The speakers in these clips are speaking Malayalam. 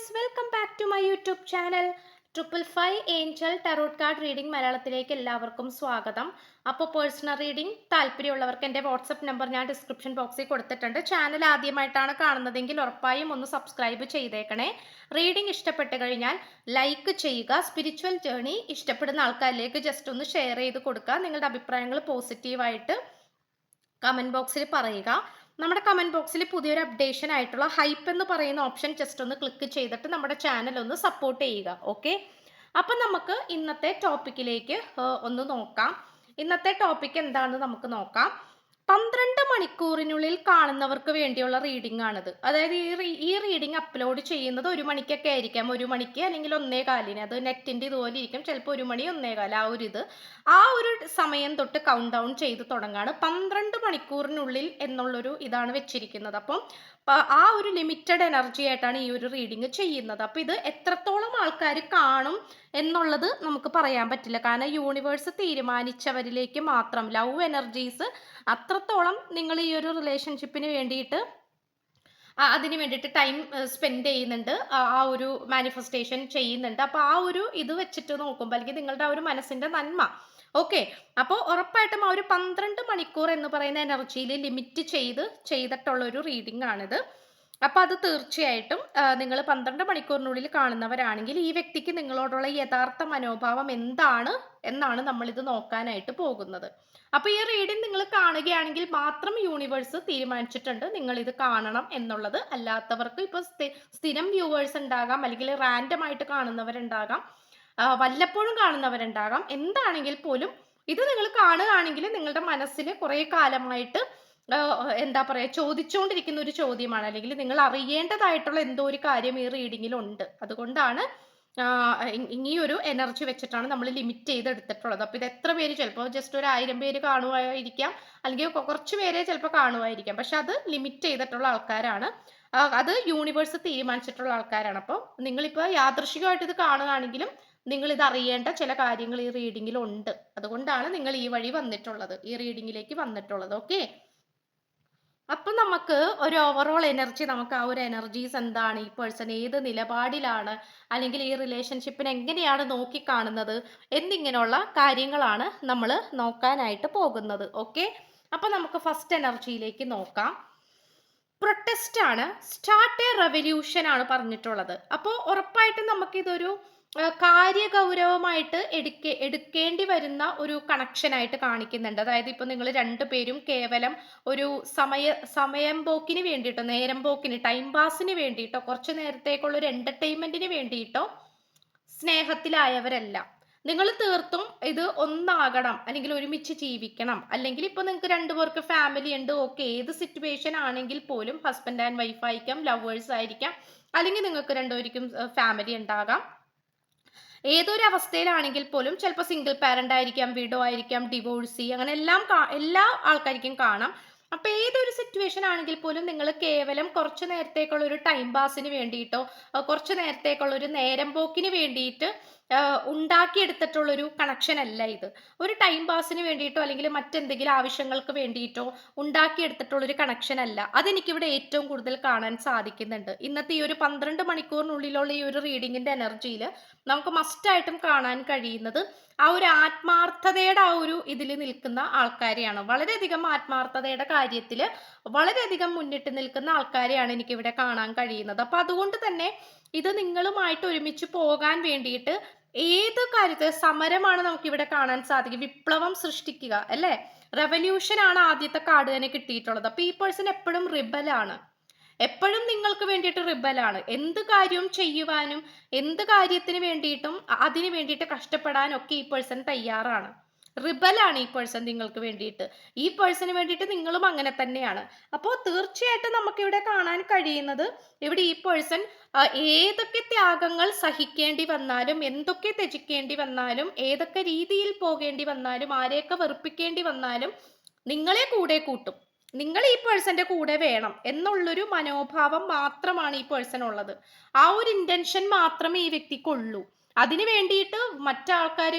Guys welcome back to my YouTube channel triple five angel tarot card reading മലയാളത്തിലേക്ക് എല്ലാവർക്കും സ്വാഗതം. അപ്പോൾ പേഴ്സണൽ റീഡിംഗ് താല്പര്യമുള്ളവർക്ക് എന്റെ വാട്സപ്പ് നമ്പർ ഞാൻ ഡിസ്ക്രിപ്ഷൻ ബോക്സിൽ കൊടുത്തിട്ടുണ്ട്. ചാനൽ ആദ്യമായിട്ടാണ് കാണുന്നതെങ്കിൽ ഉറപ്പായും ഒന്ന് സബ്സ്ക്രൈബ് ചെയ്തേക്കണേ. റീഡിംഗ് ഇഷ്ടപ്പെട്ട് കഴിഞ്ഞാൽ ലൈക്ക് ചെയ്യുക. സ്പിരിച്വൽ ജേണി ഇഷ്ടപ്പെടുന്ന ആൾക്കാരിലേക്ക് ജസ്റ്റ് ഒന്ന് ഷെയർ ചെയ്ത് കൊടുക്കുക. നിങ്ങളുടെ അഭിപ്രായങ്ങൾ പോസിറ്റീവായിട്ട് കമന്റ് ബോക്സിൽ പറയുക. നമ്മുടെ കമന്റ് ബോക്സിൽ പുതിയൊരു അപ്ഡേഷൻ ആയിട്ടുള്ള ഹൈപ്പ് എന്ന് പറയുന്ന ഓപ്ഷൻ ജസ്റ്റ് ഒന്ന് ക്ലിക്ക് ചെയ്തിട്ട് നമ്മുടെ ചാനൽ ഒന്ന് സപ്പോർട്ട് ചെയ്യുക ഓക്കെ അപ്പം നമുക്ക് ഇന്നത്തെ ടോപ്പിക്കിലേക്ക് ഒന്ന് നോക്കാം. ഇന്നത്തെ ടോപ്പിക് എന്താണെന്ന് നമുക്ക് നോക്കാം. പന്ത്രണ്ട് മണിക്കൂറിനുള്ളിൽ കാണുന്നവർക്ക് വേണ്ടിയുള്ള റീഡിംഗ് ആണിത്. അതായത് ഈ ഈ റീഡിംഗ് അപ്ലോഡ് ചെയ്യുന്നത് ഒരു മണിക്കൊക്കെ ആയിരിക്കാം. ഒരു മണിക്ക് അല്ലെങ്കിൽ ഒന്നേ കാലിന്. അത് നെറ്റിന്റെ ഇതുപോലെ ഇരിക്കും. ചിലപ്പോൾ ഒരു മണി ഒന്നേ കാലം ആ ഒരു ഇത്. ആ ഒരു സമയം തൊട്ട് കൗണ്ട് ഡൗൺ ചെയ്ത് തുടങ്ങാണ് പന്ത്രണ്ട് മണിക്കൂറിനുള്ളിൽ എന്നുള്ളൊരു ഇതാണ് വെച്ചിരിക്കുന്നത്. അപ്പം ആ ഒരു ലിമിറ്റഡ് എനർജി ആയിട്ടാണ് ഈ ഒരു റീഡിങ് ചെയ്യുന്നത്. അപ്പോൾ ഇത് എത്രത്തോളം ആൾക്കാർ കാണും എന്നുള്ളത് നമുക്ക് പറയാൻ പറ്റില്ല. കാരണം യൂണിവേഴ്സ് തീരുമാനിച്ചവരിലേക്ക് മാത്രം ലവ് എനർജീസ് അത്രത്തോളം നിങ്ങൾ ഈ ഒരു റിലേഷൻഷിപ്പിന് വേണ്ടിയിട്ട് അതിന് വേണ്ടിയിട്ട് ടൈം സ്പെൻഡ് ചെയ്യുന്നുണ്ട്. ആ ഒരു മാനിഫെസ്റ്റേഷൻ ചെയ്യുന്നുണ്ട്. അപ്പോൾ ആ ഒരു ഇത് വെച്ചിട്ട് നോക്കുമ്പോൾ അല്ലെങ്കിൽ നിങ്ങളുടെ ആ ഒരു മനസ്സിന്റെ നന്മ ഓക്കെ. അപ്പോൾ ഉറപ്പായിട്ടും ആ ഒരു പന്ത്രണ്ട് മണിക്കൂർ എന്ന് പറയുന്ന എനർജിയിൽ ലിമിറ്റ് ചെയ്ത് ചെയ്തിട്ടുള്ള ഒരു റീഡിംഗ് ആണിത് അപ്പോൾ അത് തീർച്ചയായിട്ടും നിങ്ങൾ പന്ത്രണ്ട് മണിക്കൂറിനുള്ളിൽ കാണുന്നവരാണെങ്കിൽ ഈ വ്യക്തിക്ക് നിങ്ങളോടുള്ള യഥാർത്ഥ മനോഭാവം എന്താണ് എന്നാണ് നമ്മളിത് നോക്കാനായിട്ട് പോകുന്നത്. അപ്പോൾ ഈ റീഡിംഗ് നിങ്ങൾ കാണുകയാണെങ്കിൽ മാത്രം യൂണിവേഴ്സ് തീരുമാനിച്ചിട്ടുണ്ട് നിങ്ങൾ ഇത് കാണണം എന്നുള്ളത്. അല്ലാത്തവർക്ക് ഇപ്പോൾ സ്ഥിരം വ്യൂവേഴ്സ് ഉണ്ടാകാം അല്ലെങ്കിൽ റാൻഡം ആയിട്ട് കാണുന്നവരുണ്ടാകാം. വല്ലപ്പോഴും കാണുന്നവരുണ്ടാകാം. എന്താണെങ്കിൽ പോലും ഇത് നിങ്ങൾ കാണുകയാണെങ്കിൽ നിങ്ങളുടെ മനസ്സിൽ കുറേ കാലമായിട്ട് എന്താ പറയുക ചോദിച്ചുകൊണ്ടിരിക്കുന്ന ഒരു ചോദ്യമാണ്. അല്ലെങ്കിൽ നിങ്ങൾ അറിയേണ്ടതായിട്ടുള്ള എന്തോ ഒരു കാര്യം ഈ റീഡിങ്ങിലുണ്ട് അതുകൊണ്ടാണ് ഈ ഒരു എനർജി വെച്ചിട്ടാണ് നമ്മൾ ലിമിറ്റ് ചെയ്തെടുത്തിട്ടുള്ളത്. അപ്പോൾ ഇത് എത്ര പേര് ചിലപ്പോൾ ജസ്റ്റ് ഒരു ആയിരം പേര് കാണുമായിരിക്കാം അല്ലെങ്കിൽ കുറച്ച് പേരെ ചിലപ്പോൾ കാണുമായിരിക്കാം പക്ഷെ അത് ലിമിറ്റ് ചെയ്തിട്ടുള്ള ആൾക്കാരാണ്. അത് യൂണിവേഴ്സ് തീരുമാനിച്ചിട്ടുള്ള ആൾക്കാരാണ്. അപ്പോൾ നിങ്ങളിപ്പോൾ യാദൃശികമായിട്ട് ഇത് കാണുകയാണെങ്കിലും നിങ്ങൾ ഇത് അറിയേണ്ട ചില കാര്യങ്ങൾ ഈ റീഡിങ്ങിൽ ഉണ്ട് അതുകൊണ്ടാണ് നിങ്ങൾ ഈ വഴി വന്നിട്ടുള്ളത്. ഈ റീഡിങ്ങിലേക്ക് വന്നിട്ടുള്ളത്. ഓക്കെ അപ്പം നമുക്ക് ഒരു ഓവറോൾ എനർജി നമുക്ക് ആ ഒരു എനർജീസ് എന്താണ്? ഈ പേഴ്സൺ ഏത് നിലപാടിലാണ്? അല്ലെങ്കിൽ ഈ റിലേഷൻഷിപ്പിനെ എങ്ങനെയാണ് നോക്കിക്കാണുന്നത്? എന്നിങ്ങനെയുള്ള കാര്യങ്ങളാണ് നമ്മൾ നോക്കാനായിട്ട് പോകുന്നത്. ഓക്കെ അപ്പം നമുക്ക് ഫസ്റ്റ് എനർജിയിലേക്ക് നോക്കാം. പ്രൊട്ടസ്റ്റ് ആണ്. സ്റ്റാർട്ട് എ റെവല്യൂഷൻ ആണ് പറഞ്ഞിട്ടുള്ളത്. അപ്പോൾ ഉറപ്പായിട്ടും നമുക്കിതൊരു കാര്യഗൗരവമായിട്ട് എടുക്കേ എടുക്കേണ്ടി വരുന്ന ഒരു കണക്ഷനായിട്ട് കാണിക്കുന്നുണ്ട്. അതായത് ഇപ്പോൾ നിങ്ങൾ രണ്ടു പേരും കേവലം ഒരു സമയ സമയം പോക്കിന് വേണ്ടിയിട്ടോ നേരം പോക്കിന് ടൈം പാസിന് വേണ്ടിയിട്ടോ കുറച്ച് നേരത്തേക്കുള്ള ഒരു എന്റർടൈൻമെന്റിന് വേണ്ടിയിട്ടോ സ്നേഹത്തിലായവരല്ല. നിങ്ങൾ തീർത്തും ഇത് ഒന്നാകണം അല്ലെങ്കിൽ ഒരുമിച്ച് ജീവിക്കണം. അല്ലെങ്കിൽ ഇപ്പോൾ നിങ്ങൾക്ക് രണ്ടുപേർക്ക് ഫാമിലി ഉണ്ട് ഓക്കെ ഏത് സിറ്റുവേഷൻ ആണെങ്കിൽ പോലും ഹസ്ബൻഡ് ആൻഡ് വൈഫ് ആയിരിക്കാം ലവേഴ്സ് ആയിരിക്കാം അല്ലെങ്കിൽ നിങ്ങൾക്ക് രണ്ടുപേർക്കും ഫാമിലി ഉണ്ടാകാം. ഏതൊരു അവസ്ഥയിലാണെങ്കിൽ പോലും ചിലപ്പോൾ സിംഗിൾ പാരന്റ് ആയിരിക്കാം വിഡോ ആയിരിക്കാം ഡിവോഴ്സി അങ്ങനെ എല്ലാം എല്ലാ ആൾക്കാർക്കും കാണാം. അപ്പൊ ഏതൊരു സിറ്റുവേഷൻ ആണെങ്കിൽ പോലും നിങ്ങൾ കേവലം കുറച്ച് നേരത്തേക്കുള്ള ഒരു ടൈം പാസിന് വേണ്ടിയിട്ടോ കുറച്ച് നേരത്തേക്കുള്ള ഒരു നേരം പോക്കിന് വേണ്ടിയിട്ട് ഉണ്ടാക്കിയെടുത്തിട്ടുള്ളൊരു കണക്ഷൻ അല്ല ഇത്. ഒരു ടൈം പാസിന് വേണ്ടിയിട്ടോ അല്ലെങ്കിൽ മറ്റെന്തെങ്കിലും ആവശ്യങ്ങൾക്ക് വേണ്ടിയിട്ടോ ഉണ്ടാക്കിയെടുത്തിട്ടുള്ളൊരു കണക്ഷൻ അല്ല. അതെനിക്കിവിടെ ഏറ്റവും കൂടുതൽ കാണാൻ സാധിക്കുന്നുണ്ട്. ഇന്നത്തെ ഈ ഒരു പന്ത്രണ്ട് മണിക്കൂറിനുള്ളിലുള്ള ഈ ഒരു റീഡിങ്ങിന്റെ എനർജിയിൽ നമുക്ക് മസ്റ്റായിട്ടും കാണാൻ കഴിയുന്നത് ആ ഒരു ആത്മാർത്ഥതയുടെ ആ ഒരു ഇതിൽ നിൽക്കുന്ന ആൾക്കാരെയാണ്. വളരെയധികം ആത്മാർത്ഥതയുടെ കാര്യത്തിൽ വളരെയധികം മുന്നിട്ട് നിൽക്കുന്ന ആൾക്കാരെയാണ് എനിക്കിവിടെ കാണാൻ കഴിയുന്നത്. അപ്പം അതുകൊണ്ട് തന്നെ ഇത് നിങ്ങളുമായിട്ട് ഒരുമിച്ച് പോകാൻ വേണ്ടിയിട്ട് ഏത് കാര്യത്തെ സമരമാണ് നമുക്ക് ഇവിടെ കാണാൻ സാധിക്കുക വിപ്ലവം സൃഷ്ടിക്കുക അല്ലേ? റെവല്യൂഷൻ ആണ് ആദ്യത്തെ കാർഡ് തന്നെ കിട്ടിയിട്ടുള്ളത്. അപ്പൊ ഈ പേഴ്സൺ എപ്പോഴും റിബലാണ് എപ്പോഴും നിങ്ങൾക്ക് വേണ്ടിയിട്ട് റിബലാണ് എന്ത് കാര്യവും ചെയ്യുവാനും എന്ത് കാര്യത്തിന് വേണ്ടിയിട്ടും അതിന് വേണ്ടിയിട്ട് കഷ്ടപ്പെടാനൊക്കെ ഈ പേഴ്സൺ തയ്യാറാണ്. റിബലാണ് ഈ പേഴ്സൺ നിങ്ങൾക്ക് വേണ്ടിയിട്ട്. ഈ പേഴ്സണിന് വേണ്ടിയിട്ട് നിങ്ങളും അങ്ങനെ തന്നെയാണ്. അപ്പോൾ തീർച്ചയായിട്ടും നമുക്കിവിടെ കാണാൻ കഴിയുന്നത് ഇവിടെ ഈ പേഴ്സൺ ഏതൊക്കെ ത്യാഗങ്ങൾ സഹിക്കേണ്ടി വന്നാലും എന്തൊക്കെ ത്യജിക്കേണ്ടി വന്നാലും ഏതൊക്കെ രീതിയിൽ പോകേണ്ടി വന്നാലും ആരെയൊക്കെ വെറുപ്പിക്കേണ്ടി വന്നാലും നിങ്ങളെ കൂടെ കൂട്ടും. നിങ്ങൾ ഈ പേഴ്സന്റെ കൂടെ വേണം എന്നുള്ളൊരു മനോഭാവം മാത്രമാണ് ഈ പേഴ്സൺ ഉള്ളത്. ആ ഒരു ഇന്റൻഷൻ മാത്രമേ ഈ വ്യക്തിക്കുള്ളൂ. അതിന് വേണ്ടിയിട്ട് മറ്റാൾക്കാർ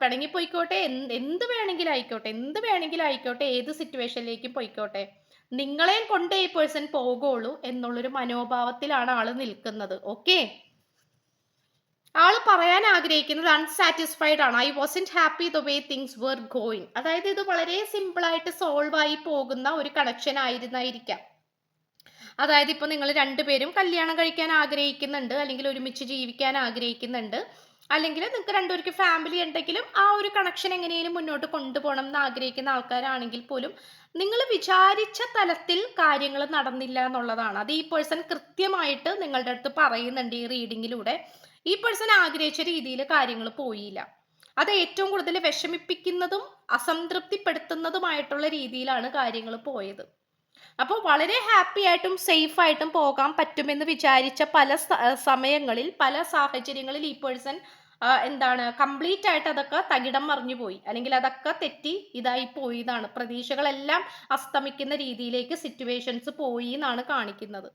പിണങ്ങിപ്പോയിക്കോട്ടെ എന്ത് വേണമെങ്കിലും ആയിക്കോട്ടെ എന്ത് വേണമെങ്കിലും ആയിക്കോട്ടെ ഏത് സിറ്റുവേഷനിലേക്കും പോയിക്കോട്ടെ നിങ്ങളെയും കൊണ്ടേ ഈ പേഴ്സൺ പോകുള്ളൂ എന്നുള്ളൊരു മനോഭാവത്തിലാണ് ആൾ നിൽക്കുന്നത്. ഓക്കെ? ആൾ പറയാൻ ആഗ്രഹിക്കുന്നത് അൺസാറ്റിസ്ഫൈഡ് ആണ്. I wasn't happy the way things were going അതായത് ഇത് വളരെ സിമ്പിൾ ആയിട്ട് സോൾവ് ആയി പോകുന്ന ഒരു കണക്ഷൻ ആയിരുന്നായിരിക്കാം. അതായത് ഇപ്പോൾ നിങ്ങൾ രണ്ടുപേരും കല്യാണം കഴിക്കാൻ ആഗ്രഹിക്കുന്നുണ്ട് അല്ലെങ്കിൽ ഒരുമിച്ച് ജീവിക്കാൻ ആഗ്രഹിക്കുന്നുണ്ട് അല്ലെങ്കിൽ നിങ്ങൾക്ക് രണ്ടുപേർക്ക് ഫാമിലി ഉണ്ടെങ്കിലും ആ ഒരു കണക്ഷൻ എങ്ങനെയും മുന്നോട്ട് കൊണ്ടുപോകണം എന്ന് ആഗ്രഹിക്കുന്ന ആൾക്കാരാണെങ്കിൽ പോലും നിങ്ങൾ വിചാരിച്ച തലത്തിൽ കാര്യങ്ങൾ നടന്നില്ല എന്നുള്ളതാണ്. അത് ഈ പേഴ്സൺ കൃത്യമായിട്ട് നിങ്ങളുടെ അടുത്ത് പറയുന്നുണ്ട് ഈ റീഡിങ്ങിലൂടെ ഈ പേഴ്സൺ ആഗ്രഹിച്ച രീതിയിൽ കാര്യങ്ങൾ പോയില്ല. അത് ഏറ്റവും കൂടുതൽ വിഷമിപ്പിക്കുന്നതും അസംതൃപ്തിപ്പെടുത്തുന്നതുമായിട്ടുള്ള രീതിയിലാണ് കാര്യങ്ങൾ പോയത്. അപ്പോൾ വളരെ ഹാപ്പി ആയിട്ടും സേഫ് ആയിട്ടും പോകാൻ പറ്റുമെന്ന് വിചാരിച്ച പല സമയങ്ങളിൽ പല സാഹചര്യങ്ങളിൽ ഈ പേഴ്സൺ എന്താണ് കംപ്ലീറ്റ് ആയിട്ട് അതൊക്കെ തകിടം മറിഞ്ഞു പോയി. അല്ലെങ്കിൽ അതൊക്കെ തെറ്റി ഇതായി പോയി എന്നാണ്. പ്രതീക്ഷകളെല്ലാം അസ്തമിക്കുന്ന രീതിയിലേക്ക് സിറ്റുവേഷൻസ് പോയി എന്നാണ് കാണിക്കുന്നത്.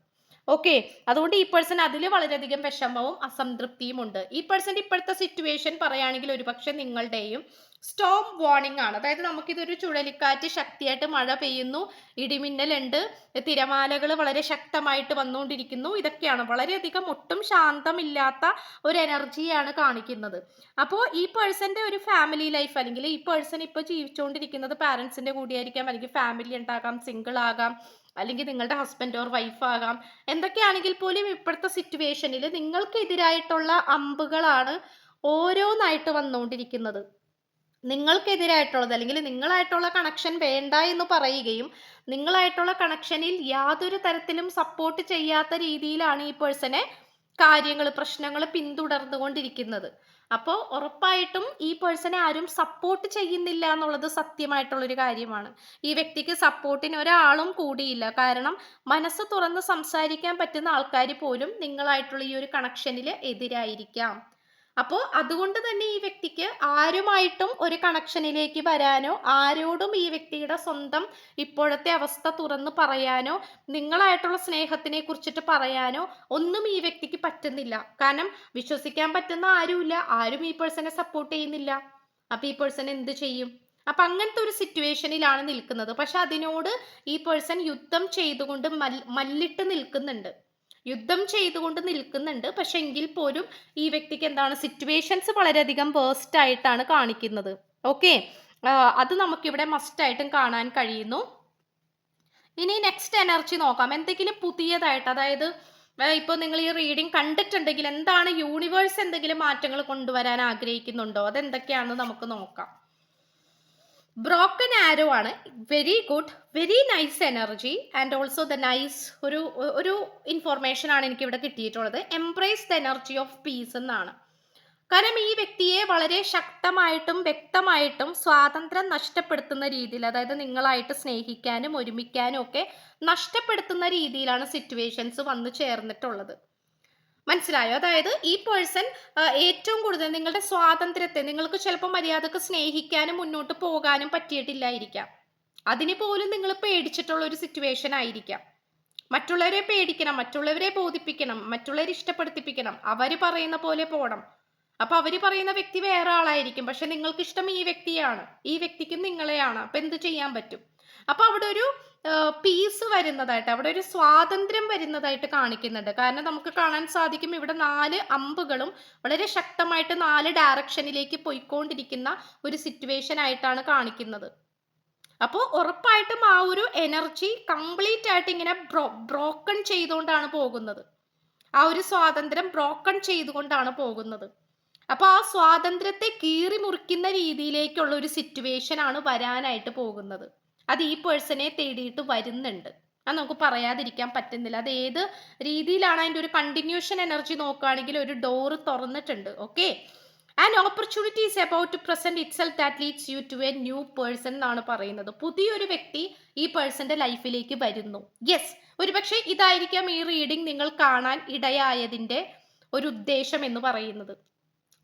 ഓക്കെ അതുകൊണ്ട് ഈ പേഴ്സൺ അതിൽ വളരെയധികം വിഷമവും അസംതൃപ്തിയും ഉണ്ട്. ഈ പേഴ്സന്റെ ഇപ്പോഴത്തെ സിറ്റുവേഷൻ പറയുകയാണെങ്കിൽ ഒരുപക്ഷെ നിങ്ങളുടെയും സ്റ്റോം വാർണിംഗ് ആണ്. അതായത് നമുക്കിതൊരു ചുഴലിക്കാറ്റ് ശക്തിയായിട്ട് മഴ പെയ്യുന്നു ഇടിമിന്നലുണ്ട് തിരമാലകൾ വളരെ ശക്തമായിട്ട് വന്നുകൊണ്ടിരിക്കുന്നു. ഇതൊക്കെയാണ് വളരെയധികം ഒട്ടും ശാന്തമില്ലാത്ത ഒരു എനർജിയാണ് കാണിക്കുന്നത്. അപ്പോൾ ഈ പേഴ്സന്റെ ഒരു ഫാമിലി ലൈഫ് അല്ലെങ്കിൽ ഈ പേഴ്സൺ ഇപ്പോൾ ജീവിച്ചുകൊണ്ടിരിക്കുന്നത് പാരൻസിന്റെ കൂടിയായിരിക്കാം അല്ലെങ്കിൽ ഫാമിലി ഉണ്ടാകാം സിംഗിൾ ആകാം അല്ലെങ്കിൽ നിങ്ങളുടെ ഹസ്ബൻഡ് ഓർ വൈഫ് ആകാം. എന്തൊക്കെയാണെങ്കിൽ പോലും ഇപ്പോഴത്തെ സിറ്റുവേഷനിൽ നിങ്ങൾക്കെതിരായിട്ടുള്ള അമ്പുകളാണ് ഓരോന്നായിട്ട് വന്നുകൊണ്ടിരിക്കുന്നത്. നിങ്ങൾക്കെതിരായിട്ടുള്ളത് അല്ലെങ്കിൽ നിങ്ങളായിട്ടുള്ള കണക്ഷൻ വേണ്ട എന്ന് പറയുകയും നിങ്ങളായിട്ടുള്ള കണക്ഷനിൽ യാതൊരു തരത്തിലും സപ്പോർട്ട് ചെയ്യാത്ത രീതിയിലാണ് ഈ പേഴ്സണെ കാര്യങ്ങൾ പ്രശ്നങ്ങൾ പിന്തുടർന്നുകൊണ്ടിരിക്കുന്നത്. അപ്പോൾ ഉറപ്പായിട്ടും ഈ പേഴ്സണെ ആരും സപ്പോർട്ട് ചെയ്യുന്നില്ല എന്നുള്ളത് സത്യമായിട്ടുള്ളൊരു കാര്യമാണ്. ഈ വ്യക്തിക്ക് സപ്പോർട്ടിന് ഒരാളും കൂടിയില്ല. കാരണം മനസ്സ് തുറന്ന് സംസാരിക്കാൻ പറ്റുന്ന ആൾക്കാർ പോലും നിങ്ങളായിട്ടുള്ള ഈ ഒരു കണക്ഷനിൽ എതിരായിരിക്കാം. അപ്പോൾ അതുകൊണ്ട് തന്നെ ഈ വ്യക്തിക്ക് ആരുമായിട്ടും ഒരു കണക്ഷനിലേക്ക് വരാനോ ആരോടും ഈ വ്യക്തിയുടെ സ്വന്തം ഇപ്പോഴത്തെ അവസ്ഥ തുറന്ന് പറയാനോ നിങ്ങളായിട്ടുള്ള സ്നേഹത്തിനെ കുറിച്ചിട്ട് പറയാനോ ഒന്നും ഈ വ്യക്തിക്ക് പറ്റുന്നില്ല. കാരണം വിശ്വസിക്കാൻ പറ്റുന്ന ആരുമില്ല ആരും ഈ പേഴ്സണെ സപ്പോർട്ട് ചെയ്യുന്നില്ല. അപ്പൊ ഈ പേഴ്സൺ എന്ത് ചെയ്യും? അപ്പൊ അങ്ങനത്തെ ഒരു സിറ്റുവേഷനിലാണ് നിൽക്കുന്നത്. പക്ഷെ അതിനോട് ഈ പേഴ്സൺ യുദ്ധം ചെയ്തുകൊണ്ട് മല്ലിട്ട് നിൽക്കുന്നുണ്ട്. യുദ്ധം ചെയ്തുകൊണ്ട് നിൽക്കുന്നുണ്ട്. പക്ഷെ എങ്കിൽ പോലും ഈ വ്യക്തിക്ക് എന്താണ് സിറ്റുവേഷൻസ് വളരെയധികം വേസ്റ്റ് ആയിട്ടാണ് കാണിക്കുന്നത്. ഓക്കെ അത് നമുക്കിവിടെ മസ്റ്റ് ആയിട്ടും കാണാൻ കഴിയുന്നു. ഇനി നെക്സ്റ്റ് എനർജി നോക്കാം. എന്തെങ്കിലും പുതിയതായിട്ട് അതായത് ഇപ്പോൾ നിങ്ങൾ ഈ റീഡിംഗ് കണ്ടിട്ടുണ്ടെങ്കിൽ എന്താണ് യൂണിവേഴ്സ് എന്തെങ്കിലും മാറ്റങ്ങൾ കൊണ്ടുവരാൻ ആഗ്രഹിക്കുന്നുണ്ടോ? അതെന്തൊക്കെയാണെന്ന് നമുക്ക് നോക്കാം. ബ്രോക്കൺ ആരോ ആണ്. Very good very nice energy and also the nice ഒരു ഒരു ഇൻഫോർമേഷൻ ആണ് എനിക്ക് ഇവിടെ കിട്ടിയിട്ടുള്ളത്. Embrace the energy of peace എന്നാണ്. കാരണം ഈ വ്യക്തിയെ വളരെ ശക്തമായിട്ടും വ്യക്തമായിട്ടും സ്വാതന്ത്ര്യം നഷ്ടപ്പെടുത്തുന്ന രീതിയിൽ അതായത് നിങ്ങളായിട്ട് സ്നേഹിക്കാനും ഒരുമിക്കാനും ഒക്കെ നഷ്ടപ്പെടുത്തുന്ന രീതിയിലാണ് സിറ്റുവേഷൻസ് വന്നു ചേർന്നിട്ടുള്ളത്. മനസ്സിലായോ? അതായത് ഈ പേഴ്സൺ ഏറ്റവും കൂടുതൽ നിങ്ങളുടെ സ്വാതന്ത്ര്യത്തെ നിങ്ങൾക്ക് ചിലപ്പോൾ മര്യാദയ്ക്ക് സ്നേഹിക്കാനും മുന്നോട്ട് പോകാനും പറ്റിയിട്ടില്ലായിരിക്കാം. അതിന് പോലും നിങ്ങൾ പേടിച്ചിട്ടുള്ള ഒരു സിറ്റുവേഷൻ ആയിരിക്കാം. മറ്റുള്ളവരെ പേടിക്കണം മറ്റുള്ളവരെ ബോധിപ്പിക്കണം മറ്റുള്ളവരെ ഇഷ്ടപ്പെടുത്തിപ്പിക്കണം. അവർ പറയുന്ന പോലെ പോകണം അപ്പൊ അവർ പറയുന്ന വ്യക്തി വേറെ ആളായിരിക്കും. പക്ഷെ നിങ്ങൾക്ക് ഇഷ്ടം ഈ വ്യക്തിയാണ്. ഈ വ്യക്തിക്കും നിങ്ങളെയാണ്. അപ്പൊ എന്ത് ചെയ്യാൻ പറ്റും? അപ്പൊ അവിടെ ഒരു പീസ് വരുന്നതായിട്ട് അവിടെ ഒരു സ്വാതന്ത്ര്യം വരുന്നതായിട്ട് കാണിക്കുന്നുണ്ട്. കാരണം നമുക്ക് കാണാൻ സാധിക്കും ഇവിടെ നാല് അമ്പുകളും വളരെ ശക്തമായിട്ട് നാല് ഡയറക്ഷനിലേക്ക് പോയിക്കൊണ്ടിരിക്കുന്ന ഒരു സിറ്റുവേഷൻ ആയിട്ടാണ് കാണിക്കുന്നത്. അപ്പോൾ ഉറപ്പായിട്ടും ആ ഒരു എനർജി കംപ്ലീറ്റ് ആയിട്ട് ഇങ്ങനെ ബ്രോ ബ്രോക്കൺ ചെയ്തുകൊണ്ടാണ് പോകുന്നത്. ആ ഒരു സ്വാതന്ത്ര്യം ബ്രോക്കൺ ചെയ്തുകൊണ്ടാണ് പോകുന്നത്. അപ്പോൾ ആ സ്വാതന്ത്ര്യത്തെ കീറി മുറിക്കുന്ന രീതിയിലേക്കുള്ള ഒരു സിറ്റുവേഷൻ ആണ് വരാനായിട്ട് പോകുന്നത്. അത് ഈ പേഴ്സണെ തേടിയിട്ട് വരുന്നുണ്ട്. അത് നമുക്ക് പറയാതിരിക്കാൻ പറ്റുന്നില്ല. അത് ഏത് രീതിയിലാണ് അതിന്റെ ഒരു കണ്ടിന്യൂഷൻ എനർജി നോക്കുകയാണെങ്കിൽ ഒരു ഡോറ് തുറന്നിട്ടുണ്ട്. Okay and opportunity is about to present itself that leads you to a new person എന്നാണ് പറയുന്നത്. പുതിയൊരു വ്യക്തി ഈ പേഴ്സന്റെ ലൈഫിലേക്ക് വരുന്നു. യെസ് ഒരുപക്ഷെ ഇതായിരിക്കാം ഈ റീഡിംഗ് നിങ്ങൾ കാണാൻ ഇടയായതിന്റെ ഒരു ഉദ്ദേശം എന്ന് പറയുന്നത്.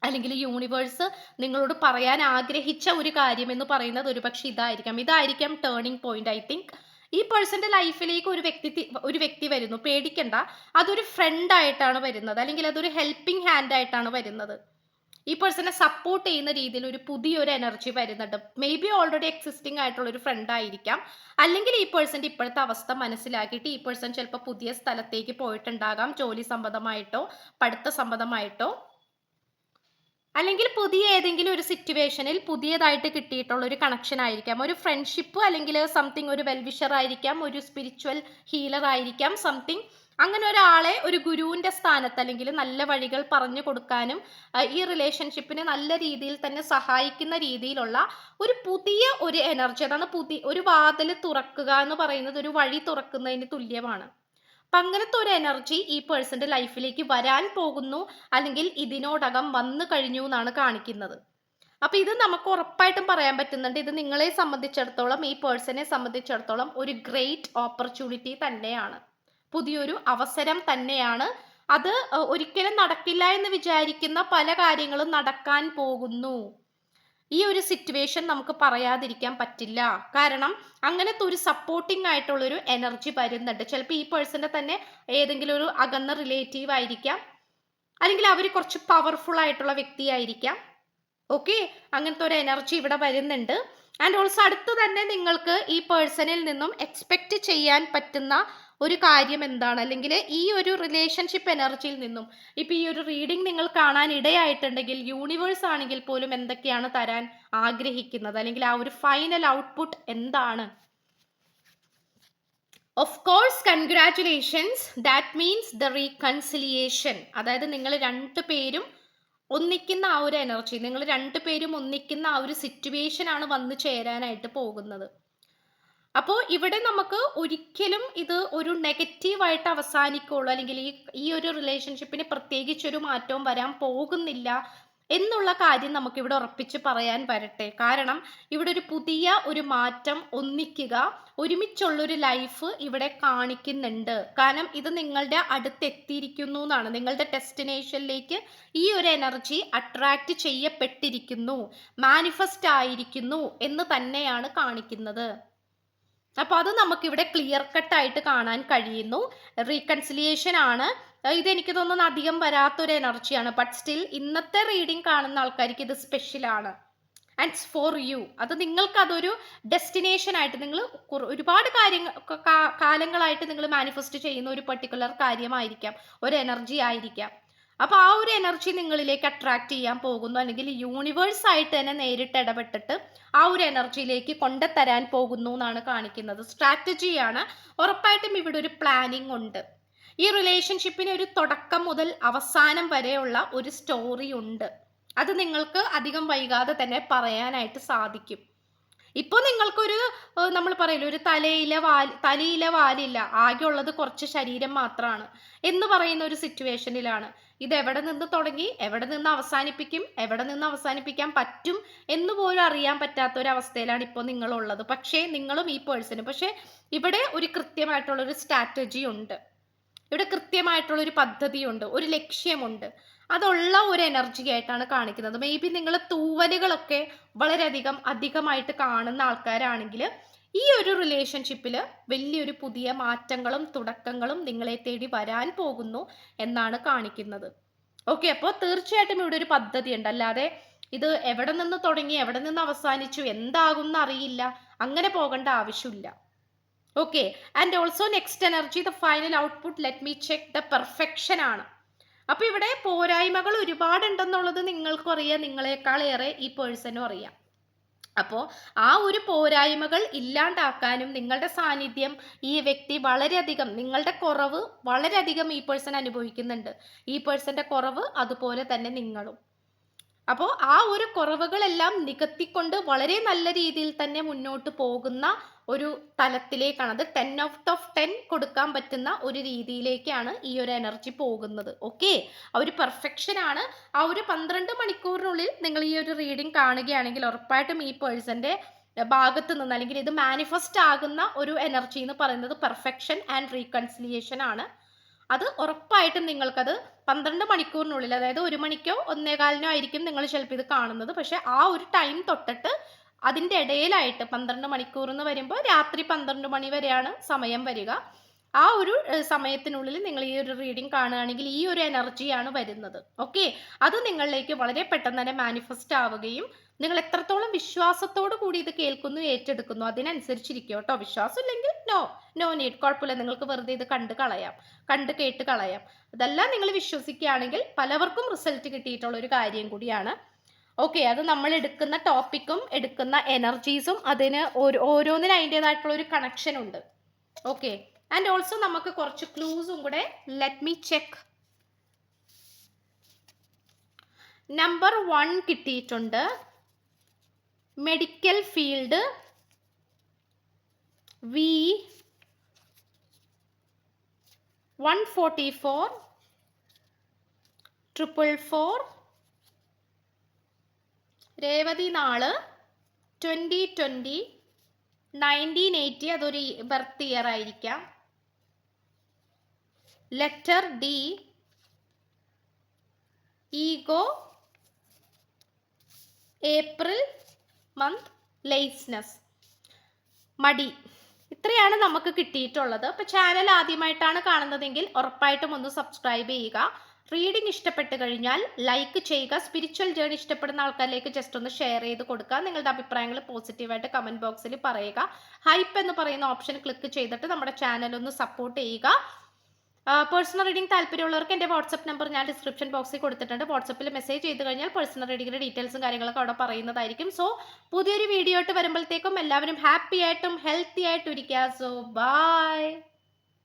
അല്ലെങ്കിൽ യൂണിവേഴ്സ് നിങ്ങളോട് പറയാൻ ആഗ്രഹിച്ച ഒരു കാര്യം എന്ന് പറയുന്നത് ഒരുപക്ഷെ ഇതായിരിക്കാം. ഇതായിരിക്കാം ടേണിംഗ് പോയിന്റ് ഐ തിങ്ക് ഈ പേഴ്സന്റെ ലൈഫിലേക്ക് ഒരു വ്യക്തി ഒരു വ്യക്തി വരുന്നു. പേടിക്കണ്ട. അതൊരു ഫ്രണ്ട് ആയിട്ടാണ് വരുന്നത്. അല്ലെങ്കിൽ അതൊരു ഹെൽപ്പിംഗ് ഹാൻഡ് ആയിട്ടാണ് വരുന്നത്. ഈ പേഴ്സണെ സപ്പോർട്ട് ചെയ്യുന്ന രീതിയിൽ ഒരു പുതിയൊരു എനർജി വരുന്നുണ്ട്. മേ ബി ഓൾറെഡി എക്സിസ്റ്റിംഗ് ആയിട്ടുള്ള ഒരു ഫ്രണ്ട് ആയിരിക്കാം. അല്ലെങ്കിൽ ഈ പേഴ്സന്റെ ഇപ്പോഴത്തെ അവസ്ഥ മനസ്സിലാക്കിയിട്ട് ഈ പേഴ്സൺ ചിലപ്പോൾ പുതിയ സ്ഥലത്തേക്ക് പോയിട്ടുണ്ടാകാം. ജോലി സംബന്ധമായിട്ടോ പഠിത്ത സംബന്ധമായിട്ടോ. അല്ലെങ്കിൽ പുതിയ ഏതെങ്കിലും ഒരു സിറ്റുവേഷനിൽ പുതിയതായിട്ട് കിട്ടിയിട്ടുള്ള ഒരു കണക്ഷൻ ആയിരിക്കാം. ഒരു ഫ്രണ്ട്ഷിപ്പ് അല്ലെങ്കിൽ സംതിങ് ഒരു വെൽവിഷർ ആയിരിക്കാം ഒരു സ്പിരിച്വൽ ഹീലർ ആയിരിക്കാം സംതിങ് അങ്ങനെ ഒരാളെ ഒരു ഗുരുവിന്റെ സ്ഥാനത്ത് അല്ലെങ്കിൽ നല്ല വഴികൾ പറഞ്ഞു കൊടുക്കാനും ഈ റിലേഷൻഷിപ്പിനെ നല്ല രീതിയിൽ തന്നെ സഹായിക്കുന്ന രീതിയിലുള്ള ഒരു പുതിയ ഒരു എനർജി അതാണ് പുതിയ ഒരു വാതിൽ തുറക്കുക എന്ന് പറയുന്നത് ഒരു വഴി തുറക്കുന്നതിന് തുല്യമാണ്. അപ്പൊ അങ്ങനത്തെ ഒരു എനർജി ഈ പേഴ്സന്റെ ലൈഫിലേക്ക് വരാൻ പോകുന്നു അല്ലെങ്കിൽ ഇതിനോടകം വന്നു കഴിഞ്ഞു എന്നാണ് കാണിക്കുന്നത്. അപ്പൊ ഇത് നമുക്ക് ഉറപ്പായിട്ടും പറയാൻ പറ്റുന്നുണ്ട്. ഇത് നിങ്ങളെ സംബന്ധിച്ചിടത്തോളം ഈ പേഴ്സണെ സംബന്ധിച്ചിടത്തോളം ഒരു ഗ്രേറ്റ് ഓപ്പർച്യൂണിറ്റി തന്നെയാണ്. പുതിയൊരു അവസരം തന്നെയാണ്. അത് ഒരിക്കലും നടക്കില്ല എന്ന് വിചാരിക്കുന്ന പല കാര്യങ്ങളും നടക്കാൻ പോകുന്നു. ഈ ഒരു സിറ്റുവേഷൻ നമുക്ക് പറയാതിരിക്കാൻ പറ്റില്ല. കാരണം അങ്ങനത്തെ ഒരു സപ്പോർട്ടിംഗ് ആയിട്ടുള്ളൊരു എനർജി വരുന്നുണ്ട്. ചിലപ്പോൾ ഈ പേഴ്സന്റെ തന്നെ ഏതെങ്കിലും ഒരു അകന്ന റിലേറ്റീവ് ആയിരിക്കാം. അല്ലെങ്കിൽ അവർ കുറച്ച് പവർഫുൾ ആയിട്ടുള്ള വ്യക്തിയായിരിക്കാം ഓക്കെ അങ്ങനത്തെ ഒരു എനർജി ഇവിടെ വരുന്നുണ്ട്. ആൻഡ് ഓൾസോ അടുത്ത് തന്നെ നിങ്ങൾക്ക് ഈ പേഴ്സണിൽ നിന്നും എക്സ്പെക്റ്റ് ചെയ്യാൻ പറ്റുന്ന ഒരു കാര്യം എന്താണ്? അല്ലെങ്കിൽ ഈ ഒരു റിലേഷൻഷിപ്പ് എനർജിയിൽ നിന്നും ഇപ്പോൾ ഈ ഒരു റീഡിംഗ് നിങ്ങൾ കാണാൻ ഇടയായിട്ടുണ്ടെങ്കിൽ യൂണിവേഴ്സ് ആണെങ്കിൽ പോലും എന്തൊക്കെയാണ് തരാൻ ആഗ്രഹിക്കുന്നത്? അല്ലെങ്കിൽ ആ ഒരു ഫൈനൽ ഔട്ട്പുട്ട് എന്താണ്? Of course congratulations that means the reconciliation അതായത് നിങ്ങൾ രണ്ടു പേരും ഒന്നിക്കുന്ന ആ ഒരു എനർജി നിങ്ങൾ രണ്ടു പേരും ഒന്നിക്കുന്ന ആ ഒരു സിറ്റുവേഷൻ ആണ് വന്നു ചേരാനായിട്ട് പോകുന്നത്. അപ്പോൾ ഇവിടെ നമുക്ക് ഒരിക്കലും ഇത് ഒരു നെഗറ്റീവായിട്ട് അവസാനിക്കുള്ളൂ അല്ലെങ്കിൽ ഈ ഈ ഒരു റിലേഷൻഷിപ്പിന് പ്രത്യേകിച്ചൊരു മാറ്റവും വരാൻ പോകുന്നില്ല എന്നുള്ള കാര്യം നമുക്ക് ഇവിടെ ഉറപ്പിച്ച് പറയാൻ വരട്ടെ. കാരണം ഇവിടെ ഒരു പുതിയ ഒരു മാറ്റം ഒന്നിക്കുക ഒരുമിച്ചുള്ളൊരു ലൈഫ് ഇവിടെ കാണിക്കുന്നുണ്ട്. കാരണം ഇത് നിങ്ങളുടെ അടുത്തെത്തിയിരിക്കുന്നു എന്നാണ്. നിങ്ങളുടെ ഡെസ്റ്റിനേഷനിലേക്ക് ഈ ഒരു എനർജി അട്രാക്റ്റ് ചെയ്യപ്പെട്ടിരിക്കുന്നു മാനിഫെസ്റ്റ് ആയിരിക്കുന്നു എന്ന് തന്നെയാണ് കാണിക്കുന്നത്. അപ്പൊ അത് നമുക്കിവിടെ ക്ലിയർ കട്ടായിട്ട് കാണാൻ കഴിയുന്നു. റീകൺസിലിയേഷൻ ആണ്. ഇതെനിക്ക് തോന്നുന്നു അധികം വരാത്തൊരു എനർജിയാണ് ബട്ട് സ്റ്റിൽ ഇന്നത്തെ റീഡിംഗ് കാണുന്ന ആൾക്കാർക്ക് ഇത് സ്പെഷ്യലാണ് ആൻഡ്സ് ആൻഡ് ഫോർ യു അത് നിങ്ങൾക്ക് അതൊരു ഡെസ്റ്റിനേഷൻ ആയിട്ട് നിങ്ങൾ ഒരുപാട് കാര്യങ്ങൾ കാലങ്ങളായിട്ട് നിങ്ങൾ മാനിഫെസ്റ്റ് ചെയ്യുന്ന ഒരു പെർട്ടിക്കുലർ കാര്യമായിരിക്കാം. ഒരു എനർജി ആയിരിക്കാം. അപ്പൊ ആ ഒരു എനർജി നിങ്ങളിലേക്ക് അട്രാക്ട് ചെയ്യാൻ പോകുന്നു. അല്ലെങ്കിൽ യൂണിവേഴ്സ് ആയിട്ട് തന്നെ നേരിട്ട് ഇടപെട്ടിട്ട് ആ ഒരു എനർജിയിലേക്ക് കൊണ്ടുതരാൻ പോകുന്നു എന്നാണ് കാണിക്കുന്നത്. സ്ട്രാറ്റജിയാണ് ഉറപ്പായിട്ടും ഇവിടെ ഒരു പ്ലാനിങ് ഉണ്ട്. ഈ റിലേഷൻഷിപ്പിന് ഒരു തുടക്കം മുതൽ അവസാനം വരെയുള്ള ഒരു സ്റ്റോറി ഉണ്ട്. അത് നിങ്ങൾക്ക് അധികം വൈകാതെ തന്നെ പറയാനായിട്ട് സാധിക്കും. ഇപ്പോൾ നിങ്ങൾക്കൊരു നമ്മൾ പറയില്ല ഒരു തലയില വാൽ തലയില വാലില്ല. ആകെയുള്ളത് കുറച്ച് ശരീരം മാത്രമാണ് എന്ന് പറയുന്ന ഒരു സിറ്റുവേഷനിലാണ് ഇത് എവിടെ നിന്ന് തുടങ്ങി? എവിടെ നിന്ന് അവസാനിപ്പിക്കും? എവിടെ നിന്ന് അവസാനിപ്പിക്കാൻ പറ്റും? എന്ന് പോലും അറിയാൻ പറ്റാത്ത ഒരു അവസ്ഥയിലാണ് ഇപ്പോൾ നിങ്ങളുള്ളത്. പക്ഷേ നിങ്ങളും ഈ പേഴ്സണും പക്ഷേ ഇവിടെ ഒരു കൃത്യമായിട്ടുള്ളൊരു സ്ട്രാറ്റജി ഉണ്ട് ഇവിടെ കൃത്യമായിട്ടുള്ളൊരു പദ്ധതിയുണ്ട്. ഒരു ലക്ഷ്യമുണ്ട്. അതുള്ള ഒരു എനർജി ആയിട്ടാണ് കാണിക്കുന്നത്. മേ ബി നിങ്ങൾ തൂവലുകളൊക്കെ വളരെയധികം അധികമായിട്ട് കാണുന്ന ആൾക്കാരാണെങ്കിൽ ഈ ഒരു റിലേഷൻഷിപ്പിൽ വലിയൊരു പുതിയ മാറ്റങ്ങളും തുടക്കങ്ങളും നിങ്ങളെ തേടി വരാൻ പോകുന്നു എന്നാണ് കാണിക്കുന്നത്. ഓക്കെ അപ്പോൾ തീർച്ചയായിട്ടും ഇവിടെ ഒരു പദ്ധതി ഉണ്ട് അല്ലാതെ ഇത് എവിടെ നിന്ന് തുടങ്ങി എവിടെ നിന്ന് അവസാനിച്ചു എന്താകും അറിയില്ല അങ്ങനെ പോകേണ്ട ആവശ്യമില്ല. Okay and also next energy the final output let me check the perfection ആണ്. അപ്പൊ ഇവിടെ പോരായ്മകൾ ഒരുപാടുണ്ടെന്നുള്ളത് നിങ്ങൾക്കും അറിയാം നിങ്ങളെക്കാളേറെ ഈ പേഴ്സണും അറിയാം. അപ്പോൾ ആ ഒരു പോരായ്മകൾ ഇല്ലാണ്ടാക്കാനും നിങ്ങളുടെ സാന്നിധ്യം ഈ വ്യക്തി വളരെയധികം നിങ്ങളുടെ കുറവ് വളരെയധികം ഈ പേഴ്സൺ അനുഭവിക്കുന്നുണ്ട്. ഈ പേഴ്സന്റെ കുറവ് അതുപോലെ തന്നെ നിങ്ങളും. അപ്പോൾ ആ ഒരു കുറവുകളെല്ലാം നികത്തിക്കൊണ്ട് വളരെ നല്ല രീതിയിൽ തന്നെ മുന്നോട്ട് പോകുന്ന ഒരു തലത്തിലേക്കാണ്. അത് ടെൻ ഔട്ട് ഓഫ് ടെൻ കൊടുക്കാൻ പറ്റുന്ന ഒരു രീതിയിലേക്കാണ് ഈ ഒരു എനർജി പോകുന്നത്. ഓക്കെ ആ ഒരു പെർഫെക്ഷൻ ആണ്. ആ ഒരു പന്ത്രണ്ട് മണിക്കൂറിനുള്ളിൽ നിങ്ങൾ ഈ ഒരു റീഡിംഗ് കാണുകയാണെങ്കിൽ ഉറപ്പായിട്ടും ഈ പേഴ്സന്റെ ഭാഗത്ത് നിന്ന് അല്ലെങ്കിൽ ഇത് മാനിഫെസ്റ്റ് ആകുന്ന ഒരു എനർജി എന്ന് പറയുന്നത് പെർഫെക്ഷൻ ആൻഡ് റീകൺസിലിയേഷൻ ആണ്. അത് ഉറപ്പായിട്ടും നിങ്ങൾക്കത് പന്ത്രണ്ട് മണിക്കൂറിനുള്ളിൽ അതായത് ഒരു മണിക്കോ ഒന്നേകാലിനോ ആയിരിക്കും നിങ്ങൾ ചിലപ്പോൾ ഇത് കാണുന്നത്. പക്ഷെ ആ ഒരു ടൈം തൊട്ടിട്ട് അതിന്റെ ഇടയിലായിട്ട് പന്ത്രണ്ട് മണിക്കൂർ എന്ന് വരുമ്പോൾ രാത്രി പന്ത്രണ്ട് മണി വരെയാണ് സമയം വരിക. ആ ഒരു സമയത്തിനുള്ളിൽ നിങ്ങൾ ഈ ഒരു റീഡിംഗ് കാണുകയാണെങ്കിൽ ഈ ഒരു എനർജിയാണ് വരുന്നത്. ഓക്കെ അത് നിങ്ങളിലേക്ക് വളരെ പെട്ടെന്ന് തന്നെ മാനിഫെസ്റ്റ് ആവുകയും നിങ്ങൾ എത്രത്തോളം വിശ്വാസത്തോടു കൂടി ഇത് കേൾക്കുന്നു ഏറ്റെടുക്കുന്നു അതിനനുസരിച്ചിരിക്കും കേട്ടോ. വിശ്വാസം ഇല്ലെങ്കിൽ നോ നോ നീഡ് കുഴപ്പമില്ല. നിങ്ങൾക്ക് വെറുതെ ഇത് കണ്ട് കളയാം. കണ്ട് കേട്ട് കളയാം. ഇതെല്ലാം നിങ്ങൾ വിശ്വസിക്കുകയാണെങ്കിൽ പലവർക്കും റിസൾട്ട് കിട്ടിയിട്ടുള്ള ഒരു കാര്യം കൂടിയാണ്. ഓക്കെ അത് നമ്മൾ എടുക്കുന്ന ടോപ്പിക്കും എടുക്കുന്ന എനർജീസും അതിന് ഒരു ഓരോന്നിനും അതിന്റെതായിട്ടുള്ള ഒരു കണക്ഷൻ ഉണ്ട്. ഓക്കെ ആൻഡ് ഓൾസോ നമുക്ക് കുറച്ച് ക്ലൂസും കൂടെ let me check number one കിട്ടിയിട്ടുണ്ട്. Medical field V one forty four triple four Revathi നാൾ ട്വന്റി ട്വന്റി നയന്റീൻ എയ്റ്റി അതൊരു ബർത്ത് ഇയർ ആയിരിക്കാം. Letter D ego April month laziness മടി. ഇത്രയാണ് നമുക്ക് കിട്ടിയിട്ടുള്ളത്. അപ്പോൾ ചാനൽ ആദ്യമായിട്ടാണ് കാണുന്നതെങ്കിൽ ഉറപ്പായിട്ടും ഒന്ന് സബ്സ്ക്രൈബ് ചെയ്യുക. റീഡിംഗ് ഇഷ്ടപ്പെട്ട് കഴിഞ്ഞാൽ ലൈക്ക് ചെയ്യുക. സ്പിരിച്വൽ ജേണി ഇഷ്ടപ്പെടുന്ന ആൾക്കാരിലേക്ക് ജസ്റ്റ് ഒന്ന് ഷെയർ ചെയ്ത് കൊടുക്കുക. നിങ്ങളുടെ അഭിപ്രായങ്ങൾ പോസിറ്റീവായിട്ട് കമന്റ് ബോക്സിൽ പറയുക. ഹൈപ്പ് എന്ന് പറയുന്ന ഓപ്ഷൻ ക്ലിക്ക് ചെയ്തിട്ട് നമ്മുടെ ചാനൽ ഒന്ന് സപ്പോർട്ട് ചെയ്യുക. പേഴ്സണൽ റീഡിംഗ് താല്പര്യമുള്ളവർക്ക് എന്റെ വാട്സപ്പ് നമ്പർ ഞാൻ ഡിസ്ക്രിപ്ഷൻ ബോക്സിൽ കൊടുത്തിട്ടുണ്ട്. വാട്സപ്പിൽ മെസ്സേജ് ചെയ്ത് കഴിഞ്ഞാൽ പേഴ്സണൽ റീഡിങ്ങിന്റെ ഡീറ്റെയിൽസും കാര്യങ്ങളൊക്കെ അവിടെ പറയുന്നതായിരിക്കും. സോ പുതിയൊരു വീഡിയോ ആയിട്ട് വരുമ്പോഴത്തേക്കും എല്ലാവരും ഹാപ്പി ആയിട്ടും ഹെൽത്തി ആയിട്ടും ഇരിക്കുക. So by